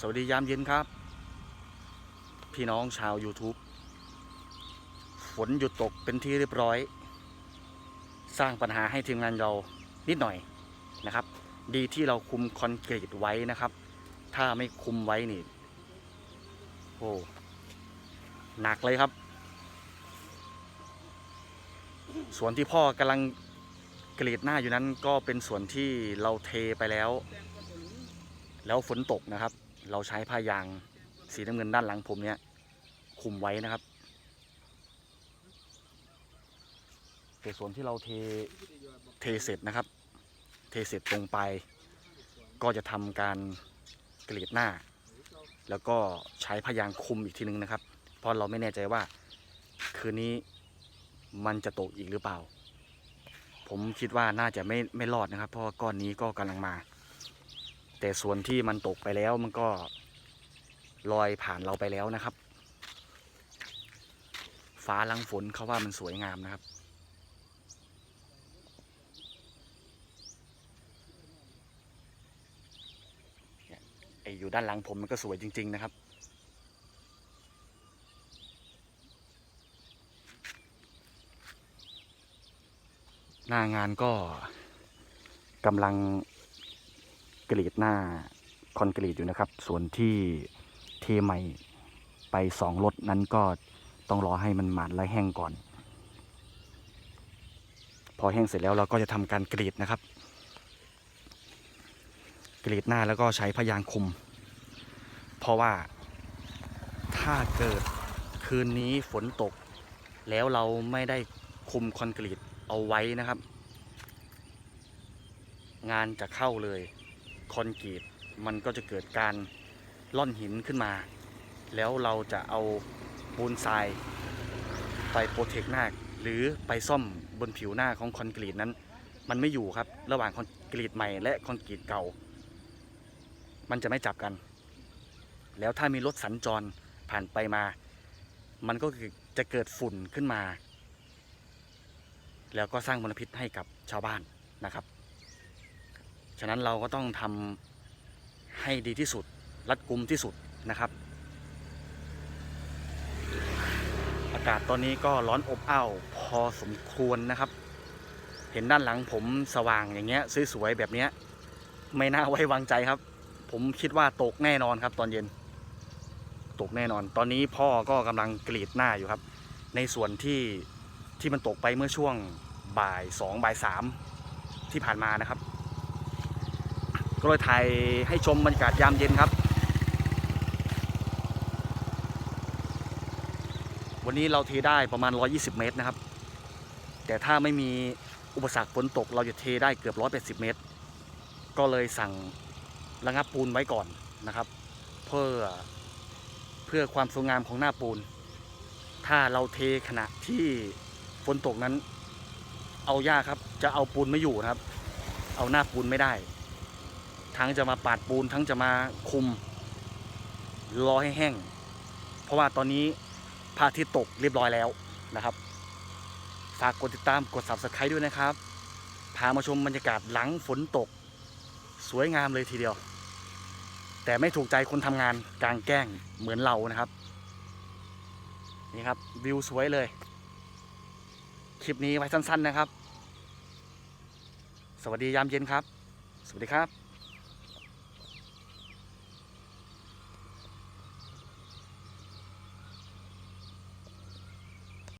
สวัสดียามเย็นครับ พี่น้องชาว YouTube ฝนหยุดตกเป็นที่เรียบร้อย สร้างปัญหาให้ทีมงานเรานิดหน่อยนะครับ ดีที่เราคุมคอนกรีตไว้นะครับ ถ้าไม่คุมไว้นี่โอ้หนักเลยครับ ส่วนที่พ่อกำลังกรีดหน้าอยู่นั้นก็เป็นส่วนที่เราเทไปแล้ว แล้วฝนตกนะครับ เราใช้ผ้ายางสีน้ำเงินด้านหลังผมเนี่ยคุมไว้นะครับแต่ส่วนที่เราเทเทเสร็จนะครับ เทเสร็จตรงไป ก็จะทำการกรีดหน้า แล้วก็ใช้ผ้ายางคุมอีกทีนึงนะครับ เพราะเราไม่แน่ใจว่าคืนนี้มันจะตกอีกหรือเปล่า ผมคิดว่าน่าจะไม่ไม่รอดนะครับ เพราะก้อนนี้ก็กำลังมา แต่ส่วนที่มันตกไปแล้วมันก็ลอยผ่านเราไปแล้วนะครับ ฟ้าลังฝนเขาว่ามันสวยงามนะครับ ไออยู่ด้านหลังผมมันก็สวยจริง ๆ นะครับ หน้างานก็กำลัง กรีดหน้าคอนกรีตอยู่นะครับ ส่วนที่เทใหม่ไปสองรถนั้นก็ต้องรอให้มันหมาดและแห้งก่อน พอแห้งเสร็จแล้วเราก็จะทำการกรีดนะครับ กรีดหน้าแล้วก็ใช้พยางคุม เพราะว่าถ้าเกิดคืนนี้ฝนตก แล้วเราไม่ได้คุมคอนกรีตเอาไว้นะครับ งานจะเข้าเลย คอนกรีตมันก็จะเกิดการล่อนหินขึ้นมา แล้วเราจะเอาปูนทรายไปโปรเทคหน้าหรือไปซ่อมบนผิวหน้าของคอนกรีตนั้น มันไม่อยู่ครับ ระหว่างคอนกรีตใหม่และคอนกรีตเก่า มันจะไม่จับกัน แล้วถ้ามีรถสัญจรผ่านไปมา มันก็จะเกิดฝุ่นขึ้นมา แล้วก็สร้างมลพิษให้กับชาวบ้านนะครับ ฉะนั้นเราก็ต้องทำให้ดีที่สุด รัดกุมที่สุดนะครับ อากาศตอนนี้ก็ร้อนอบอ้าวพอสมควรนะครับ เห็นด้านหลังผมสว่างอย่างเงี้ยสวยๆแบบเนี้ยไม่น่าไว้วางใจครับ ผมคิดว่าตกแน่นอนครับ ตอนเย็น ตกแน่นอน ตอนนี้พ่อก็กำลังกรีดหน้าอยู่ครับ ในส่วนที่ที่มันตกไปเมื่อช่วงบ่ายสองบ่ายสามที่ผ่านมานะครับ ก็เลยถ่ายให้ชมบรรยากาศยามเย็นครับ วันนี้เราเทได้ประมาณ 120 เมตรนะครับ แต่ถ้าไม่มีอุปสรรคฝนตกเราจะเทได้เกือบ 180 เมตร ก็เลยสั่งระงับปูนไว้ก่อนนะครับ เพื่อเพื่อความสวยงามของหน้าปูน ถ้าเราเทขณะที่ฝนตกนั้น เอายากครับ จะเอาปูนไม่อยู่นะครับ เอาหน้าปูนไม่ได้ ทั้งจะมาปาดปูนทั้งจะมาคุมรอให้แห้ง เพราะว่าตอนนี้พระอาทิตย์ตกเรียบร้อยแล้วนะครับ ฝากกดติดตามกด subscribe ด้วยนะครับ พามาชมบรรยากาศหลังฝนตก สวยงามเลยทีเดียว แต่ไม่ถูกใจคนทำงานกลางแกล้งเหมือนเรานะครับ นี่ครับวิวสวยเลย คลิปนี้ไว้สั้น ๆนะครับ สวัสดียามเย็นครับ สวัสดีครับ